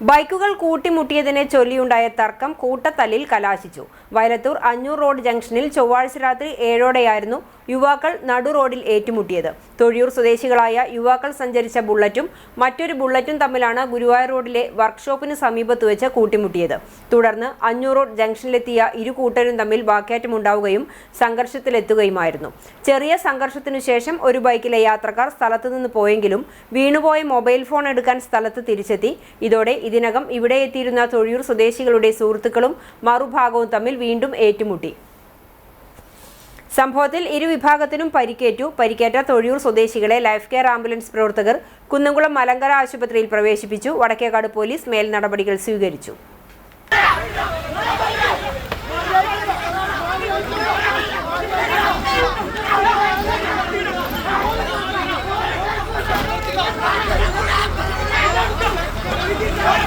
ബൈക്കുകൾ കൂട്ടിമുട്ടിയതിനെ ചൊല്ലിയുണ്ടായ തർക്കം കൂട്ടത്തല്ലിൽ കലാശിച്ചു. വയലത്തൂർ അഞ്ഞൂർ റോഡ് ജംഗ്ഷനിൽ ചൊവ്വാഴ്ച രാത്രി ഏഴോടെയായിരുന്നു യുവാക്കൾ നടു റോഡിൽ ഏറ്റുമുട്ടിയത്. തൊഴിയൂർ സ്വദേശികളായ യുവാക്കൾ സഞ്ചരിച്ച ബുള്ളറ്റും മറ്റൊരു ബുള്ളറ്റും തമ്മിലാണ് ഗുരുവായൂർ റോഡിലെ വർക്ക്ഷോപ്പിന് സമീപത്ത് വെച്ച് കൂട്ടിമുട്ടിയത്. തുടർന്ന് അഞ്ഞൂർ റോഡ് ജംഗ്ഷനിലെത്തിയ ഇരു കൂട്ടരും തമ്മിൽ വാക്കേറ്റമുണ്ടാവുകയും സംഘർഷത്തിലെത്തുകയുമായിരുന്നു. ചെറിയ സംഘർഷത്തിനു ശേഷം ഒരു ബൈക്കിലെ യാത്രക്കാർ സ്ഥലത്തുനിന്ന് പോയെങ്കിലും വീണുപോയ മൊബൈൽ ഫോൺ എടുക്കാൻ സ്ഥലത്ത് തിരിച്ചെത്തി. ഇതോടെ ഇതിനകം ഇവിടെ എത്തിയിരുന്ന തൊഴിയൂർ സ്വദേശികളുടെ സുഹൃത്തുക്കളും മറുഭാഗവും തമ്മിൽ വീണ്ടും ഏറ്റുമുട്ടി. സംഭവത്തിൽ ഇരുവിഭാഗത്തിനും പരിക്കേറ്റു. പരിക്കേറ്റ തൊഴിയൂർ സ്വദേശികളെ ലൈഫ് കെയർ ആംബുലൻസ് പ്രവർത്തകർ കുന്നംകുളം മലങ്കര ആശുപത്രിയിൽ പ്രവേശിപ്പിച്ചു. വടക്കേക്കാട് പോലീസ് മേൽ നടപടികൾ സ്വീകരിച്ചു.